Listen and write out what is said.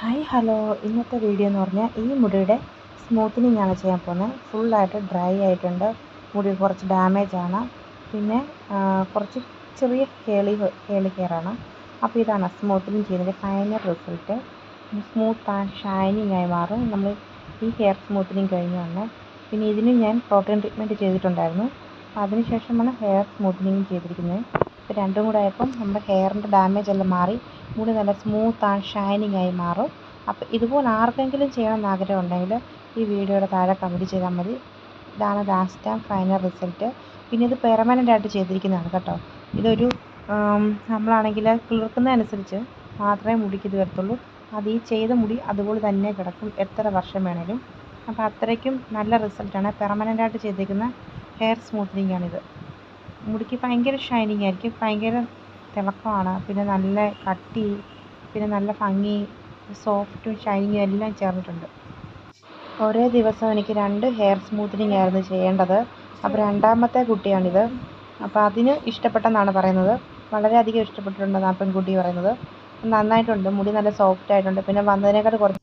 Hi hello. ഇന്നത്തെ video എന്ന് പറഞ്ഞാൽ ഈ മുടിയുടെ സ്മൂത്തനിങ് ആണ് ചെയ്യാൻ പോകുന്നത്. ഫുള്ളായിട്ട് ഡ്രൈ ആയിട്ടുണ്ട്. മുടി കുറച്ച് ഡാമേജ് ആണ്. പിന്നെ കുറച്ച് ചെറിയ കേളി കേളി ഹെയറാണ് അപ്പോൾ ഇതാണ് സ്മൂത്തനിങ് ചെയ്യുന്നതിന്റെ final result smooth and shining ആയി മാറും. നമ്മൾ ഈ ഹെയർ സ്മൂത്തനിങ് കഴിഞ്ഞ ഉടനെ പിന്നെ ഇതിന് ഞാൻ പ്രോട്ടീൻ ട്രീറ്റ്മെന്റ് ചെയ്തിട്ടുണ്ടായിരുന്നു. അതിനുശേഷമാണ് ഹെയർ സ്മൂത്തനിങ് ചെയ്തിരിക്കുന്നത്. ഇപ്പോൾ രണ്ടും കൂടെ ആയപ്പം നമ്മുടെ ഹെയറിന്റെ ഡാമേജ് എല്ലാം മാറി. മുടി നല്ല സ്മൂത്ത് ആൻഡ് ഷൈനിങ് ആയി മാറും. അപ്പോൾ ഇതുപോലെ ആർക്കെങ്കിലും ചെയ്യണമെന്ന് ആഗ്രഹം ഉണ്ടെങ്കിൽ ഈ വീഡിയോയുടെ താഴെ കമന്റ് ചെയ്താൽ മതി. ഇതാണ് ലാസ്റ്റ് ആൻഡ് ഫൈനൽ റിസൾട്ട് പിന്നെ ഇത് പെർമനന്റ് ആയിട്ട് ചെയ്തിരിക്കുന്നതാണ് കേട്ടോ. ഇതൊരു നമ്മളാണെങ്കിൽ കിളിർക്കുന്നതനുസരിച്ച് മാത്രമേ മുടിക്ക് ഇത് വരത്തുള്ളൂ. അത് ഈ ചെയ്ത മുടി അതുപോലെ തന്നെ കിടക്കും. എത്ര വർഷം വേണേലും. അപ്പോൾ അത്രയ്ക്കും നല്ല റിസൾട്ടാണ് പെർമനന്റ് ആയിട്ട് ചെയ്തിരിക്കുന്ന ഹെയർ സ്മൂത്തനിങ് ആണിത്. മുടിക്ക് ഭയങ്കര ഷൈനിങ് ആയിരിക്കും. ഭയങ്കര തിളക്കമാണ്. പിന്നെ നല്ല കട്ടി പിന്നെ നല്ല ഭംഗി സോഫ്റ്റും ഷൈനിങ്ങും എല്ലാം ചേർന്നിട്ടുണ്ട്. ഒരേ ദിവസം എനിക്ക് രണ്ട് ഹെയർ സ്മൂത്തനിങ് ആയിരുന്നു ചെയ്യേണ്ടത്. അപ്പോൾ രണ്ടാമത്തെ കുട്ടിയാണിത്. അപ്പോൾ അതിന് ഇഷ്ടപ്പെട്ടെന്നാണ് പറയുന്നത്. വളരെയധികം ഇഷ്ടപ്പെട്ടിട്ടുണ്ടെന്നാണ് പെൺകുട്ടി പറയുന്നത്. നന്നായിട്ടുണ്ട്. മുടി നല്ല സോഫ്റ്റ് ആയിട്ടുണ്ട്. പിന്നെ വന്നതിനേക്കാൾ കുറച്ച്